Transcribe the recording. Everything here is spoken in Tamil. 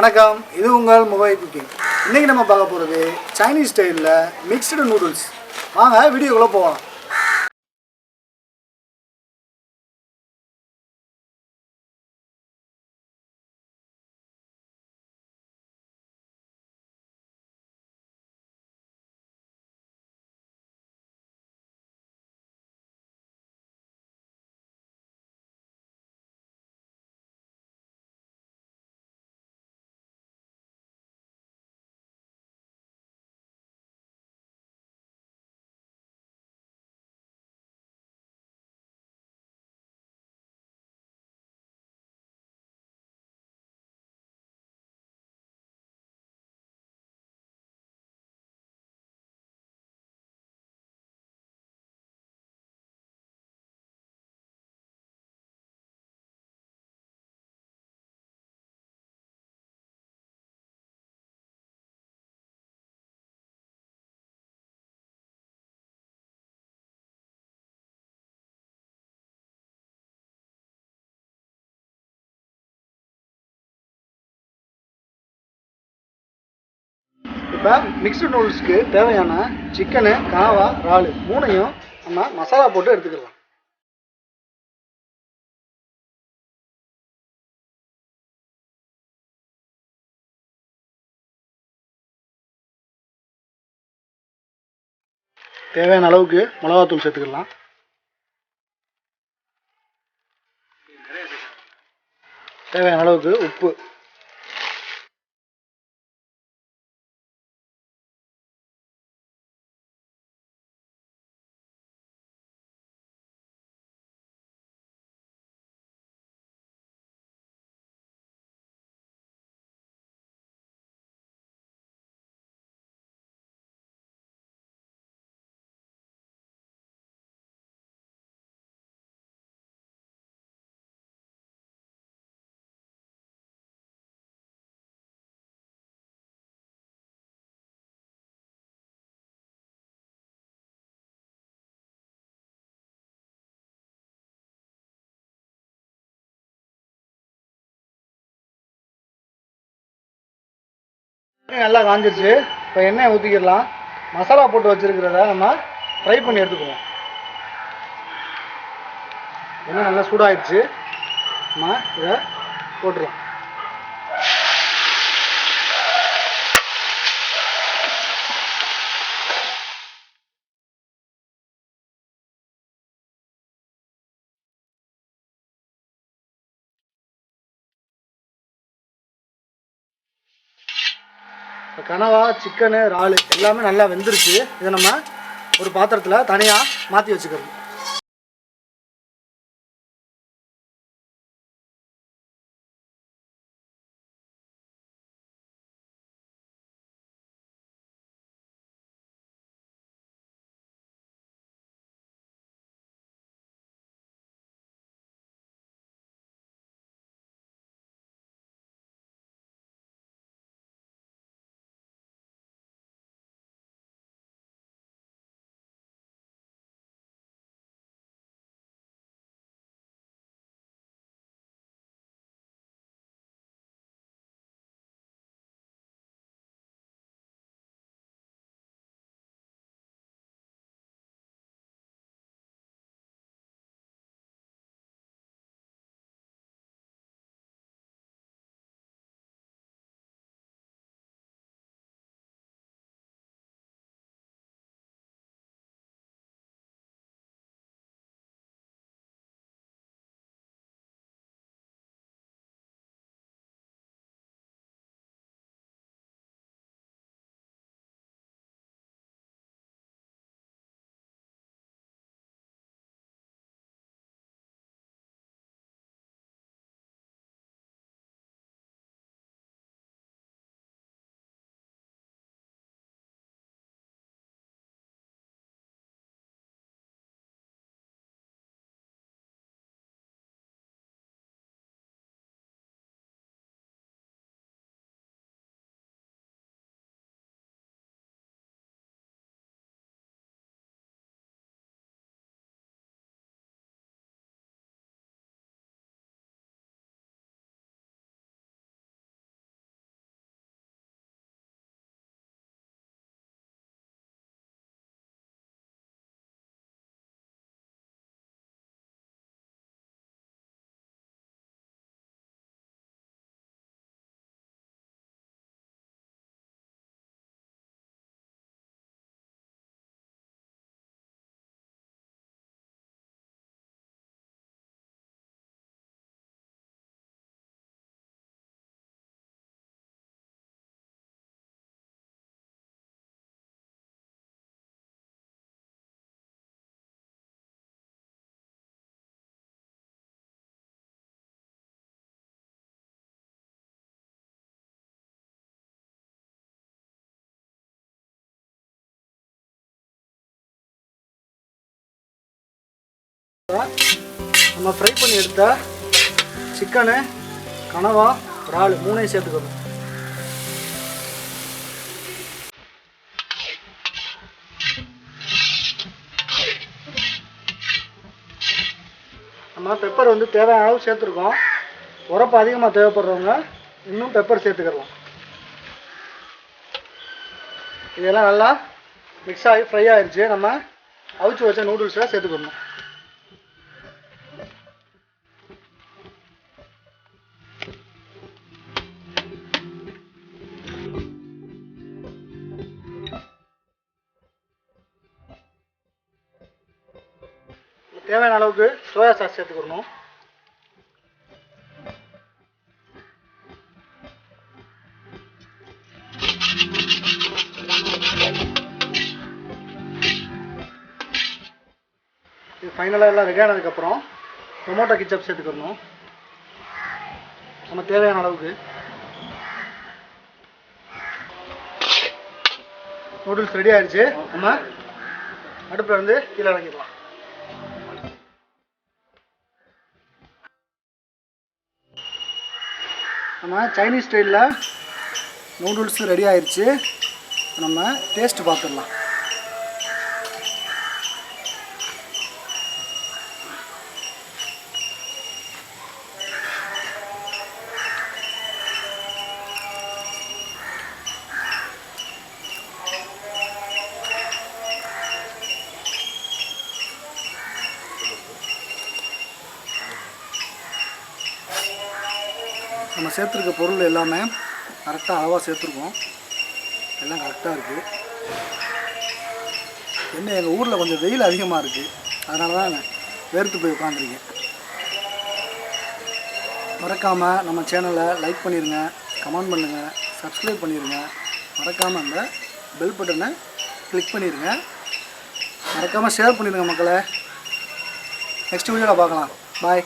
வணக்கம். இது உங்கள் மொபைல் குக்கிங் இன்றைக்கி நம்ம பார்க்க போகிறது சைனீஸ் ஸ்டைலில் மிக்ஸ்டு நூடுல்ஸ் வாங்க வீடியோக்குள்ளே போகலாம். இப்போ மிக்ஸ்டு நூடுல்ஸ்க்கு தேவையான சிக்கனு காவா இறால் மூணையும் நம்ம மசாலா போட்டு எடுத்துக்கலாம். தேவையான அளவுக்கு மிளகாத்தூள் சேர்த்துக்கலாம். தேவையான அளவுக்கு உப்பு. நல்லா காஞ்சிருச்சு. இப்போ எண்ணெய் ஊற்றிக்கிடலாம் மசாலா போட்டு வச்சுருக்கிறத நம்ம ஃப்ரை பண்ணி எடுத்துக்குவோம். எண்ணெய் நல்லா சூடாகிடுச்சு நம்ம இதை போட்டுடலாம். கனவா சிக்கனு இறால் எல்லாமே நல்லா வெந்துருச்சு. இதை நம்ம ஒரு பாத்திரத்தில் தனியாக மாற்றி வச்சுக்கிறோம் நம்ம ஃப்ரை பண்ணி எடுத்த சிக்கனு கனவா இறால் மூணையும் சேர்த்துக்கணும் நம்ம பெப்பர் வந்து தேவையான அளவு சேர்த்துருக்கோம். உரப்பு அதிகமாக தேவைப்படுறவங்க இன்னும் பெப்பர் சேர்த்துக்கலாம். இதெல்லாம் நல்லா மிக்ஸ் ஆகி ஃப்ரை ஆயிடுச்சு நம்ம அவிச்சு வச்ச நூடுல்ஸை சேர்த்துக்கணும். தேவையான அளவுக்கு சோயா சாஸ் சேர்த்துக்கணும் இது ஃபைனலாக எல்லாம் ரெடி ஆனதுக்கப்புறம் டொமோட்டோ கிச்சப் சேர்த்துக்கணும் நம்ம தேவையான அளவுக்கு. நூடுல்ஸ் ரெடி ஆயிடுச்சு நம்ம அடுப்பில் இருந்து கீழே இறங்கிடலாம். நம்ம சைனீஸ் ஸ்டைலில் நூடுல்ஸ் ரெடி ஆயிடுச்சு நம்ம டேஸ்ட்டு பார்த்துடலாம். நம்ம சேர்த்துருக்க பொருள் எல்லாமே கரெக்டாக அளவாக சேர்த்துருக்கோம். எல்லாம் கரெக்டாக இருக்குது என்ன எங்கள் ஊரில் கொஞ்சம் வெயில் அதிகமாக இருக்குது அதனால தான் வேர்த்து போய் உட்காந்துருக்கேன் மறக்காமல் நம்ம சேனலை லைக் பண்ணிடுங்க கமெண்ட் பண்ணுங்கள் சப்ஸ்கிரைப் பண்ணிடுங்க மறக்காமல் அந்த பெல் பட்டனை கிளிக் பண்ணிடுங்க மறக்காமல் ஷேர் பண்ணிடுங்க மக்களை. நெக்ஸ்ட் வீடியோவில் பார்க்கலாம். பாய்